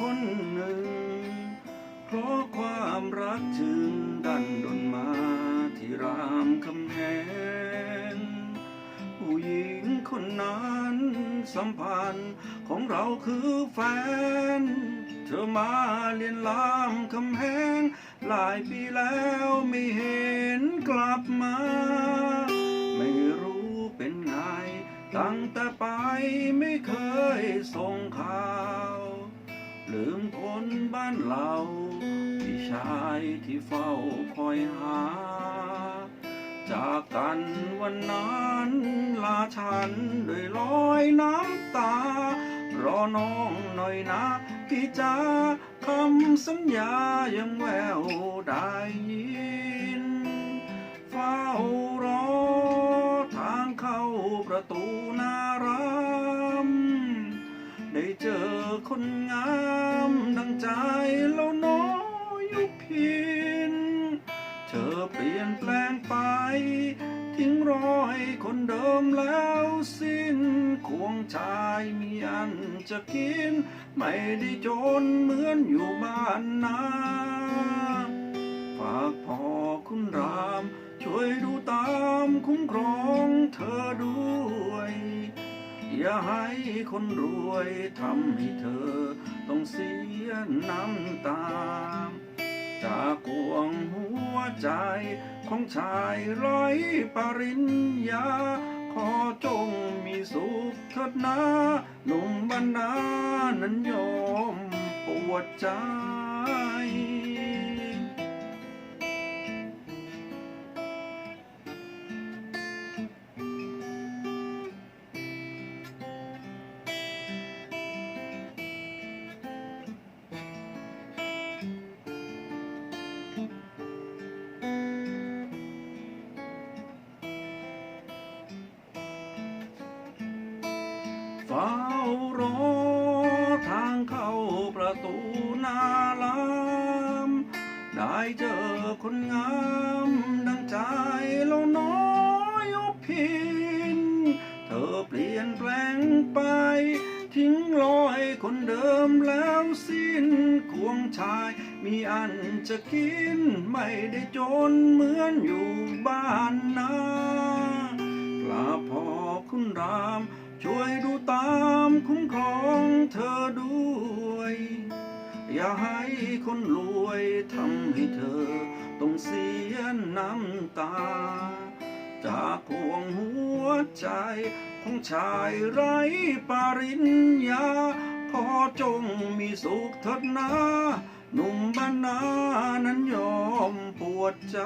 คนหนึ่ง เพราะความรักจึงดันดนมาที่รามคำแหงผู้หญิงคนนั้นสัมพันธ์ของเราคือแฟน เธอมาเรียนรามคำแหงหลายปีแล้วไม่เห็นกลับมา ไม่รู้เป็นไง ตั้งแต่ไปไม่เคยส่งข่าว ลืมคนบ้านเราพี่ชายที่เฝ้าคอยหา จากกันวันนั้นลาฉันด้วยรอยน้ำตา รอน้องหน่อยนะพี่จ๋าคำสัญญายังแววได้ยิน เฝ้ารอทางเข้าประตูนารา ได้เจอคนงามดังใจแล้วน้อยุพิน เธอเปลี่ยนแปลงไป ทิ้งรอยคนเดิมแล้วสิ้นควงชายมีอันจะกิน ไม่ได้จนเหมือนอยู่บ้านนาฝากพ่อคุณราม ช่วยดูตามคุ้มครองเธอ อย่าให้คนรวยทำให้เธอ ต้องเสียน้ำตา จากกวงหัวใจของชายไร้ปริญญา ขอจงมีสุขเถิดนะหนุ่มบรรดานั้นยอมปวดใจ เฝ้ารอทางเข้าประตูนาลามได้เจอคนงามดังใจแล้วน้อยอพิน เธอเปลี่ยนแปลงไป ทิ้งรอยคนเดิมแล้วสิ้นควงชาย มีอันจะกินไม่ได้จนเหมือนอยู่บ้านนา คุ้มครองเธอด้วย อย่าให้คนรวยทำให้เธอ ต้องเสียน้ำตา จากห่วงหัวใจ ของชายไร้ปริญญาขอจงมีสุขเถิดนะหนุ่มบ้านนานั้นยอมปวดใจ